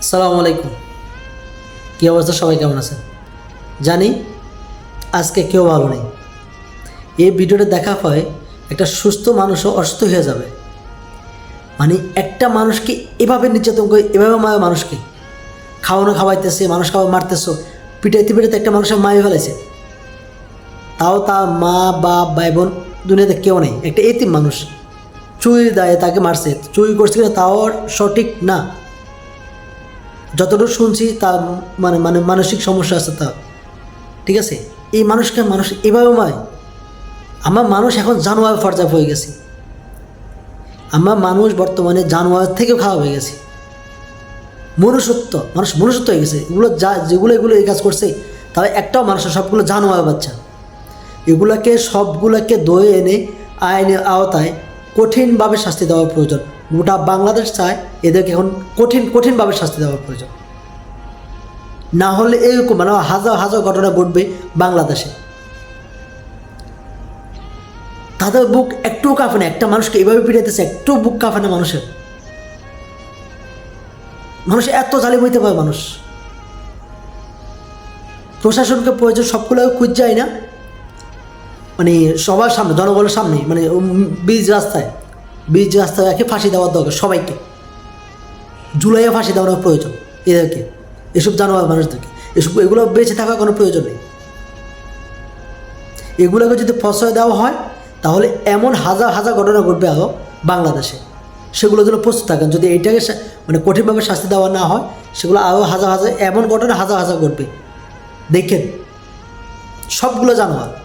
আসসালামু আলাইকুম। কী অবস্থা? সবাই কেমন আছেন? জানি আজকে কেউ ভালো নেই। এই ভিডিওটা দেখা হয় একটা সুস্থ মানুষও অসুস্থ হয়ে যাবে। মানে একটা মানুষকে এভাবে নির্যাতন করে, এভাবে মায় মানুষকে। খাওয়ানো খাওয়াইতেছে, মানুষ খাওয়া মারতেছো, পিটাইতে পিটাইতে একটা মানুষের মায়ে ফেলেছে। তাও তার মা, বাপ ভাই বোন দুনিয়াতে কেউ নেই। একটা এতিম মানুষ। চুরি দেয় তাকে মারছে। চুরি করছে কিনা তাও সঠিক না। যতটুকু শুনছি তা মানে মানে মানসিক সমস্যা আছে তা ঠিক আছে? এই মানুষকে মানুষ এভাবে মায় আমার মানুষ এখন জানোয়ার ফর্জা হয়ে গেছে। আমরা মানুষ বর্তমানে জানোয়ার থেকেও খারাপ হয়ে গেছে। মনুষ্যত্ব, মানুষ মনুষ্যত্ব হয়ে গেছে। এগুলো যা, যেগুলো এগুলো এই কাজ করছে তবে একটাও মানুষের সবগুলো জানোয়ার বাচ্চা। এগুলাকে সবগুলোকে দয়ে এনে আইনের আওতায় কঠিনভাবে শাস্তি দেওয়া প্রয়োজন। গোটা বাংলাদেশ চায় এদেরকে এখন কঠিন, কঠিনভাবে শাস্তি দেওয়ার প্রয়োজন। না হলে এরকম মানে হাজার হাজার ঘটনা ঘটবে বাংলাদেশে। তাদের বুক একটুও কাঁপে না, একটা মানুষকে এভাবে পিটাইতেছে একটু বুক কাঁপে না মানুষের। মানুষ এত জালিম হইতে পারে মানুষ। প্রশাসনকে প্রয়োজন সবগুলো খুঁজ যায় না। মানে সবার সামনে, জনগণের সামনে মানে বীজ রাস্তায় বীজ রাস্তায় একে ফাঁসি দেওয়ার দরকার সবাইকে। জুলাইয়ে ফাঁসি দেওয়ার প্রয়োজন এদেরকে, এসব জানোয়ার মানুষদেরকে। এসব, এগুলো বেঁচে থাকার কোনো প্রয়োজন নেই। এগুলোকে যদি প্রশ্রয় দেওয়া হয়, তাহলে এমন হাজার হাজার ঘটনা ঘটবে আরও বাংলাদেশে। সেগুলো যেন প্রস্তুত থাকেন। যদি এইটাকে মানে কঠিনভাবে শাস্তি দেওয়া না হয়, সেগুলো আরও হাজার হাজার, এমন ঘটনা হাজার হাজার ঘটবে। দেখেন, সবগুলো জানোয়ার।